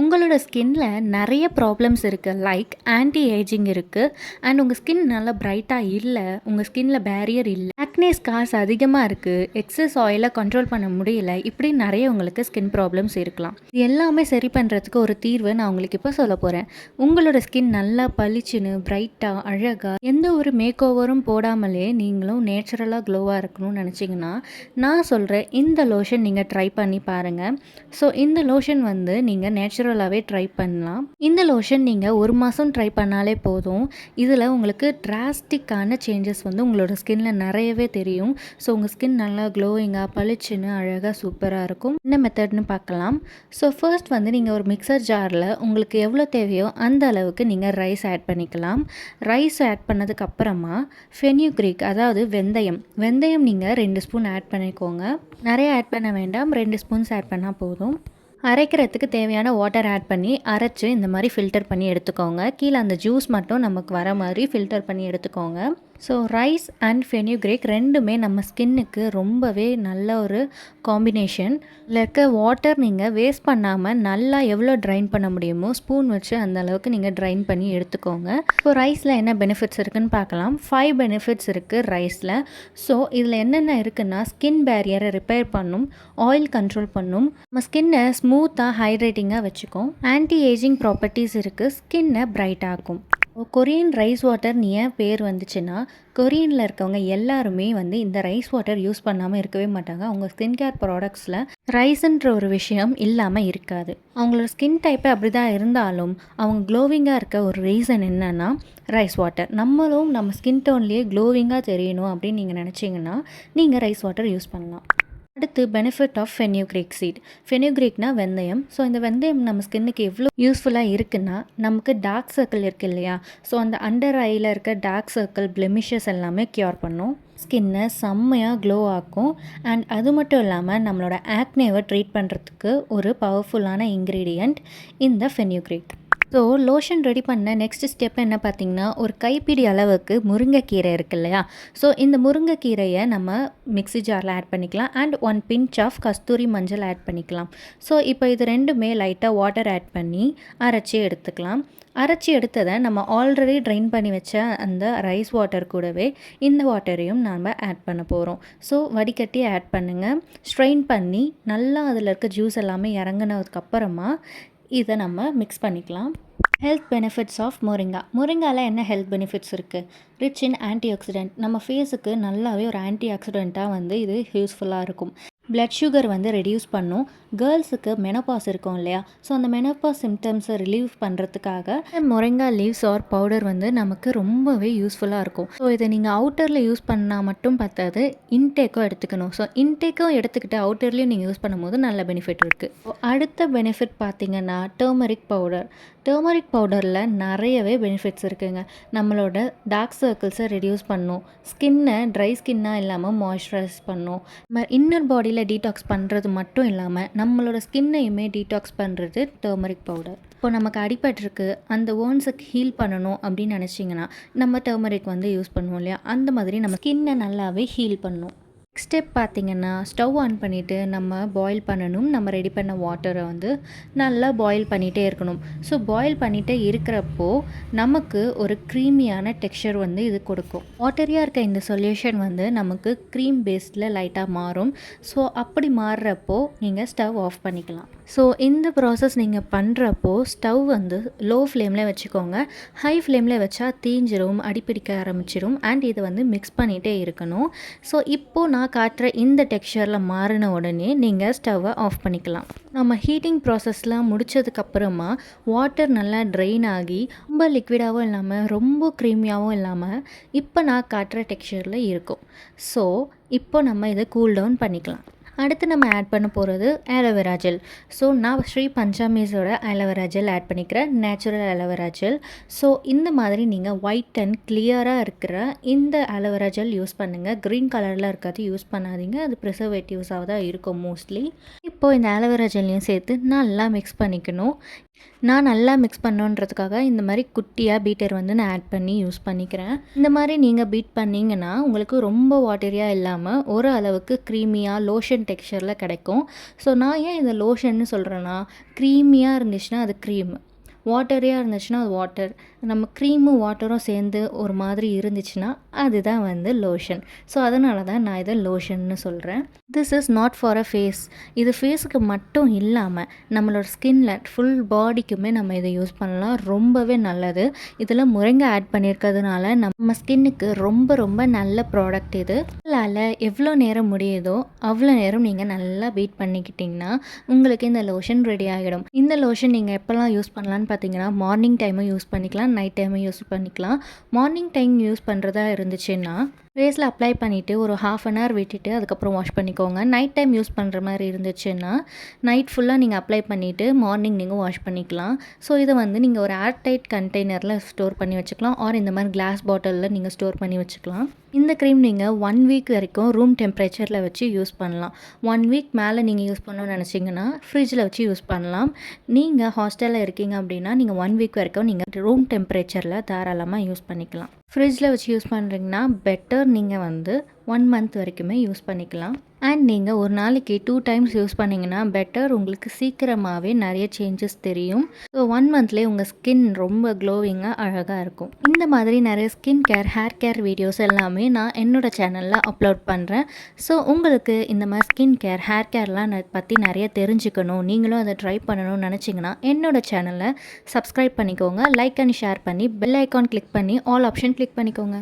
உங்களோட ஸ்கின்ல நிறைய ப்ராப்ளம்ஸ் இருக்குது லைக் ஆன்டி ஏஜிங் இருக்குது அண்ட் உங்கள் ஸ்கின் நல்லா பிரைட்டாக இல்லை. உங்கள் ஸ்கின்ல பேரியர் இல்லை. ஆக்னே ஸ்கார்ஸ் அதிகமாக இருக்குது எக்ஸஸ் ஆயிலை கண்ட்ரோல் பண்ண முடியல இப்படி நிறைய உங்களுக்கு ஸ்கின் ப்ராப்ளம்ஸ் இருக்கலாம். இது எல்லாமே சரி பண்ணுறதுக்கு ஒரு தீர்வு நான் உங்களுக்கு இப்போ சொல்ல போகிறேன் உங்களோட ஸ்கின் நல்லா பளிச்சுன்னு பிரைட்டாக அழகாக எந்த ஒரு மேக் ஓவரும் போடாமலே நீங்களும் நேச்சுரலாக க்ளோவாக இருக்கணும்னு நினச்சிங்கன்னா நான் சொல்கிறேன் இந்த லோஷன் நீங்கள் ட்ரை பண்ணி பாருங்கள் ஸோ இந்த லோஷன் வந்து நீங்கள் நேச்சுரலாகவே ட்ரை பண்ணலாம். இந்த லோஷன் நீங்கள் ஒரு மாதம் ட்ரை பண்ணாலே போதும். இதில் உங்களுக்கு டிராஸ்டிக்கான சேஞ்சஸ் வந்து உங்களோட ஸ்கின்னில் நிறையவே தெரியும். ஸோ உங்கள் ஸ்கின் நல்லா க்ளோயிங்காக பளிச்சுன்னு அழகாக சூப்பராக இருக்கும். என்ன மெத்தட்னு பார்க்கலாம். ஸோ ஃபர்ஸ்ட் வந்து நீங்கள் ஒரு மிக்சர் ஜாரில் உங்களுக்கு எவ்வளோ தேவையோ அந்த அளவுக்கு நீங்கள் ரைஸ் ஆட் பண்ணிக்கலாம். ரைஸ் ஆட் பண்ணதுக்கப்புறமா ஃபெனியூக்ரிக் அதாவது வெந்தயம். வெந்தயம் நீங்கள் ரெண்டு ஸ்பூன் ஆட் பண்ணிக்கோங்க. நிறைய ஆட் பண்ண வேண்டாம். ரெண்டு ஸ்பூன்ஸ் ஆட் பண்ணால் போதும். அரைக்கிறதுக்கு தேவையான வாட்டர் ஆட் பண்ணி அரைச்சி இந்த மாதிரி ஃபில்டர் பண்ணி எடுத்துக்கோங்க. கீழே அந்த ஜூஸ் மட்டும் நமக்கு வர மாதிரி ஃபில்டர் பண்ணி எடுத்துக்கோங்க. ஸோ ரைஸ் அண்ட் ஃபெனியூக்ரேக் ரெண்டுமே நம்ம ஸ்கின்னுக்கு ரொம்பவே நல்ல ஒரு காம்பினேஷன் இதில் இருக்க வாட்டர் நீங்கள் வேஸ்ட் பண்ணாமல் நல்லா எவ்வளோ ட்ரைன் பண்ண முடியுமோ ஸ்பூன் வச்சு அந்த அளவுக்கு நீங்கள் ட்ரைன் பண்ணி எடுத்துக்கோங்க. ஸோ ரைஸில் என்ன பெனிஃபிட்ஸ் இருக்குன்னு பார்க்கலாம். ஃபைவ் பெனிஃபிட்ஸ் இருக்குது ரைஸில் ஸோ இதில் என்னென்ன இருக்குன்னா ஸ்கின் பேரியரை ரிப்பேர் பண்ணும் ஆயில் கண்ட்ரோல் பண்ணும். நம்ம ஸ்கின்னை ஸ்மூத்தாக ஹைட்ரேட்டிங்காக வச்சுக்கும். ஆன்டி ஏஜிங் ப்ராப்பர்ட்டிஸ் இருக்குது ஸ்கின்னை பிரைட் ஆக்கும் கொரியன் ரைஸ் வாட்டர் ஏன் பேர் வந்துச்சுன்னா கொரியனில் இருக்கவங்க எல்லாருமே வந்து இந்த ரைஸ் வாட்டர் யூஸ் பண்ணாமல் இருக்கவே மாட்டாங்க. அவங்க ஸ்கின் கேர் ப்ராடக்ட்ஸில் ரைஸ்ன்ற ஒரு விஷயம் இல்லாமல் இருக்காது. அவங்களோட ஸ்கின் டைப்பே அப்படி தான் இருந்தாலும் அவங்க க்ளோவிங்காக இருக்க ஒரு ரீசன் என்னென்னா ரைஸ் வாட்டர். நம்மளும் நம்ம ஸ்கின் டோன்லேயே க்ளோவிங்காக தெரியணும் அப்படின்னு நீங்கள் நினச்சிங்கன்னா நீங்கள் ரைஸ் வாட்டர் யூஸ் பண்ணலாம். அடுத்து பெனிஃபிட் ஆஃப் ஃபெனியூக்ரிக் சீட் ஃபெனியூக்ரிக்னா வெந்தயம். ஸோ இந்த வெந்தயம் நம்ம ஸ்கின்னுக்கு எவ்வளோ யூஸ்ஃபுல்லாக இருக்குன்னா நமக்கு டார்க் சர்க்கிள் இருக்கு இல்லையா? ஸோ அந்த அண்டர் ஐயில் இருக்க டார்க் சர்க்கிள் பிளெமிஷஸ் எல்லாமே க்யூர் பண்ணும். ஸ்கின்னை செம்மையாக க்ளோ ஆக்கும். அண்ட் அது மட்டும் இல்லாமல் நம்மளோட ஆக்னேவை ட்ரீட் பண்ணுறதுக்கு ஒரு பவர்ஃபுல்லான இன்க்ரீடியண்ட் இந்த ஃபெனியூக்ரிக் ஸோ லோஷன் ரெடி பண்ண நெக்ஸ்ட் ஸ்டெப் என்ன பார்த்தீங்கன்னா ஒரு கைப்பிடி அளவுக்கு முருங்கைக்கீரை இருக்கு இல்லையா? ஸோ இந்த முருங்கைக்கீரையை நம்ம மிக்ஸி ஜாரில் ஆட் பண்ணிக்கலாம். அண்ட் ஒன் பிஞ்ச் ஆஃப் கஸ்தூரி மஞ்சள் ஆட் பண்ணிக்கலாம். ஸோ இப்போ இது ரெண்டுமே லைட்டாக வாட்டர் ஆட் பண்ணி அரைச்சி எடுத்துக்கலாம். அரைச்சி எடுத்ததை நம்ம ஆல்ரெடி ட்ரைன் பண்ணி வச்ச அந்த ரைஸ் வாட்டர் கூடவே இந்த வாட்டரையும் நாம் ஆட் பண்ண போகிறோம் ஸோ வடிகட்டி ஆட் பண்ணுங்கள் ஸ்ட்ரெயின் பண்ணி நல்லா அதில் இருக்க ஜூஸ் எல்லாமே இறங்கினதுக்கப்புறமா இதை நம்ம மிக்ஸ் பண்ணிக்கலாம். ஹெல்த் பெனிஃபிட்ஸ் ஆஃப் முருங்கா முருங்காவில் என்ன ஹெல்த் பெனிஃபிட்ஸ் இருக்குது ரிச் இன் ஆன்டி ஆக்சிடென்ட் நம்ம ஃபேஸுக்கு நல்லாவே ஒரு ஆன்டி ஆக்சிடெண்ட்டாக வந்து இது யூஸ்ஃபுல்லாக இருக்கும். பிளட் சுகர் வந்து ரெடியூஸ் பண்ணும். கேர்ள்ஸுக்கு மெனப்பாஸ் இருக்கும் இல்லையா? ஸோ அந்த மெனப்பாஸ் சிம்டம்ஸை ரிலீவ் பண்ணுறதுக்காக முருங்கா லீவ்ஸ் ஆர் பவுடர் வந்து நமக்கு ரொம்பவே யூஸ்ஃபுல்லாக இருக்கும். ஸோ இதை நீங்கள் அவுட்டரில் யூஸ் பண்ணால் மட்டும் பத்தாது இன்டேக்கும் எடுத்துக்கணும். ஸோ இன்டேக்கும் எடுத்துக்கிட்டு அவுட்டர்லேயும் நீங்கள் யூஸ் பண்ணும்போது நல்ல பெனிஃபிட் இருக்குது அடுத்த பெனிஃபிட் பார்த்தீங்கன்னா டர்மரிக் பவுடர் டர்மரிக் பவுடரில் நிறையவே பெனிஃபிட்ஸ் இருக்குங்க. நம்மளோட டார்க் சர்க்கிள்ஸை ரெடியூஸ் பண்ணும். ஸ்கின்னை ட்ரை ஸ்கின்னாக இல்லாமல் மாய்ஸ்சரைஸ் பண்ணும். இன்னர் பாடியில் டீடாக்ஸ் பண்ணுறது மட்டும் இல்லாமல் நம்மளோட ஸ்கின்னையுமே டீடாக்ஸ் பண்ணுறது டர்மரிக் பவுடர் இப்போ நமக்கு அடிபட்டிருக்கு அந்த ஓன்ஸுக்கு ஹீல் பண்ணணும் அப்படின்னு நினச்சிங்கன்னா நம்ம டர்மரிக் வந்து யூஸ் பண்ணுவோம் இல்லையா? அந்த மாதிரி நம்ம ஸ்கின்னை நல்லாவே ஹீல் பண்ணும். ஸ்டெப் பார்த்திங்கன்னா ஸ்டவ் ஆன் பண்ணிவிட்டு நம்ம பாயில் பண்ணணும். நம்ம ரெடி பண்ண வாட்டரை வந்து நல்லா பாயில் பண்ணிகிட்டே இருக்கணும். ஸோ பாயில் பண்ணிகிட்டே இருக்கிறப்போ நமக்கு ஒரு க்ரீமியான டெக்ஸ்சர் வந்து இது கொடுக்கும். வாட்டரியாக இருக்க இந்த சொல்யூஷன் வந்து நமக்கு க்ரீம் பேஸ்டில் லைட்டாக மாறும். ஸோ அப்படி மாறுறப்போ நீங்கள் ஸ்டவ் ஆஃப் பண்ணிக்கலாம். ஸோ இந்த ப்ராசஸ் நீங்கள் பண்ணுறப்போ ஸ்டவ் வந்து லோ ஃப்ளேமில் வச்சுக்கோங்க. ஹை ஃப்ளேமில் வச்சா தீஞ்சிரும் அடிப்பிடிக்க ஆரம்பிச்சிடும் அண்ட் இதை வந்து மிக்ஸ் பண்ணிகிட்டே இருக்கணும். ஸோ இப்போது நான் காட்டுற இந்த டெக்ஸ்சரில் மாறின உடனே நீங்கள் ஸ்டவ்வை ஆஃப் பண்ணிக்கலாம். நம்ம ஹீட்டிங் ப்ராசஸ்லாம் முடித்ததுக்கப்புறமா வாட்டர் நல்லா ட்ரெயின் ஆகி ரொம்ப லிக்விடாகவும் இல்லாமல் ரொம்ப க்ரீமியாகவும் இல்லாமல் இப்போ நான் காட்டுற டெக்ஸ்சரில் இருக்கும். ஸோ இப்போ நம்ம இதை கூல் டவுன் பண்ணிக்கலாம். அடுத்து நம்ம ஆட் பண்ண போகிறது ஆலோவேரா ஜெல் ஸோ நான் ஸ்ரீ பஞ்சாமிஸோட ஆலோவேரா ஜெல் ஆட் பண்ணிக்கிறேன். Natural aloe vera gel so இந்த மாதிரி நீங்கள் ஒயிட் அண்ட் கிளியராக இருக்கிற இந்த ஆலோவேரா ஜெல் யூஸ் பண்ணுங்கள் க்ரீன் கலரில் இருக்கிறது யூஸ் பண்ணாதீங்க. அது ப்ரிசர்வேட்டிவ்ஸாக தான் இருக்கும் மோஸ்ட்லி இப்போது இந்த ஆலோவேரா ஜெல்லையும் சேர்த்து நல்லா மிக்ஸ் பண்ணிக்கணும். நான் நல்லா மிக்ஸ் பண்ணோன்றதுக்காக இந்த மாதிரி குட்டியாக பீட்டர் வந்து நான் ஆட் பண்ணி யூஸ் பண்ணிக்கிறேன். இந்த மாதிரி நீங்கள் பீட் பண்ணிங்கன்னா உங்களுக்கு ரொம்ப வாட்டரியாக இல்லாமல் ஒரு அளவுக்கு க்ரீமியாக லோஷன் டெக்ஸ்சரில் கிடைக்கும். ஸோ நான் ஏன் இதை லோஷன்னு சொல்கிறேன்னா க்ரீமியாக இருந்துச்சுன்னா அது க்ரீம் வாட்டரியாக இருந்துச்சுன்னா அது வாட்டர் நம்ம க்ரீமும் வாட்டரும் சேர்ந்து ஒரு மாதிரி இருந்துச்சுன்னா அதுதான் வந்து லோஷன் ஸோ அதனால தான் நான் இதை லோஷன்னு சொல்கிறேன் this is not for a face இது ஃபேஸுக்கு மட்டும் இல்லாமல் நம்மளோட ஸ்கின்ல ஃபுல் பாடிக்குமே நம்ம இதை யூஸ் பண்ணலாம். ரொம்பவே நல்லது. இதில் முருங்கை ஆட் பண்ணியிருக்கிறதுனால நம்ம ஸ்கின்னுக்கு ரொம்ப ரொம்ப நல்ல ப்ராடக்ட் இது. உங்களால் எவ்வளோ நேரம் முடியுதோ அவ்வளோ நேரம் நீங்கள் நல்லா பீட் பண்ணிக்கிட்டிங்கன்னா உங்களுக்கு இந்த லோஷன் ரெடி ஆகிடும். இந்த லோஷன் நீங்கள் எப்போல்லாம் யூஸ் பண்ணலான்னு பார்த்தீங்கன்னா மார்னிங் டைமும் யூஸ் பண்ணிக்கலாம் நைட் டைமும் யூஸ் பண்ணிக்கலாம். மார்னிங் டைம் யூஸ் பண்ணுறதா இருந்துச்சுன்னா ஃபேஸில் அப்ளை பண்ணிவிட்டு ஒரு ஹாஃப் அன் ஹவர் விட்டுட்டு அதுக்கப்புறம் வாஷ் பண்ணிக்கோங்க. நைட் டைம் யூஸ் பண்ணுற மாதிரி இருந்துச்சுன்னா நைட் ஃபுல்லாக நீங்கள் அப்ளை பண்ணிவிட்டு மார்னிங் நீங்கள் வாஷ் பண்ணிக்கலாம். ஸோ இதை வந்து நீங்கள் ஒரு ஏர் டைட் கண்டெய்னரில் ஸ்டோர் பண்ணி வச்சுக்கலாம். ஆர் இந்த மாதிரி கிளாஸ் பாட்டிலில் நீங்கள் ஸ்டோர் பண்ணி வச்சுக்கலாம். இந்த க்ரீம் நீங்கள் ஒன் வீக் வரைக்கும் ரூம் டெம்பரேச்சரில் வச்சு யூஸ் பண்ணலாம். ஒன் வீக் மேலே நீங்கள் யூஸ் பண்ணணும்னு நினச்சிங்கன்னா ஃப்ரிட்ஜில் வச்சு யூஸ் பண்ணலாம். நீங்கள் ஹாஸ்டலில் இருக்கீங்க அப்படின்னா நீங்கள் ஒன் வீக் வரைக்கும் நீங்கள் ரூம் டெம்பரேச்சரில் தாராளமாக யூஸ் பண்ணிக்கலாம். ஃப்ரிட்ஜில் வச்சு யூஸ் பண்ணுறீங்கன்னா பெட்டர் நீங்கள் வந்து ஒன் மந்த் வரைக்குமே யூஸ் பண்ணிக்கலாம். அண்ட் நீங்கள் ஒரு நாளைக்கு டூ டைம்ஸ் யூஸ் பண்ணிங்கன்னா பெட்டர் உங்களுக்கு சீக்கிரமாகவே நிறைய சேஞ்சஸ் தெரியும். ஸோ ஒன் மந்த்லேயே உங்கள் ஸ்கின் ரொம்ப க்ளோவிங்காக அழகாக இருக்கும். இந்த மாதிரி நிறைய skin care hair care videos எல்லாமே நான் என்னோடய சேனலில் அப்லோட் பண்ணுறேன் ஸோ உங்களுக்கு இந்த மாதிரி ஸ்கின் கேர் ஹேர் கேர்லாம் பற்றி நிறைய தெரிஞ்சுக்கணும் நீங்களும் அதை ட்ரை பண்ணணும்னு நினச்சிங்கன்னா என்னோடய சேனலை சப்ஸ்கிரைப் பண்ணிக்கோங்க. லைக் அண்ட் ஷேர் பண்ணி பெல் ஐக்கான் கிளிக் பண்ணி ஆல் ஆப்ஷன் கிளிக் பண்ணிக்கோங்க.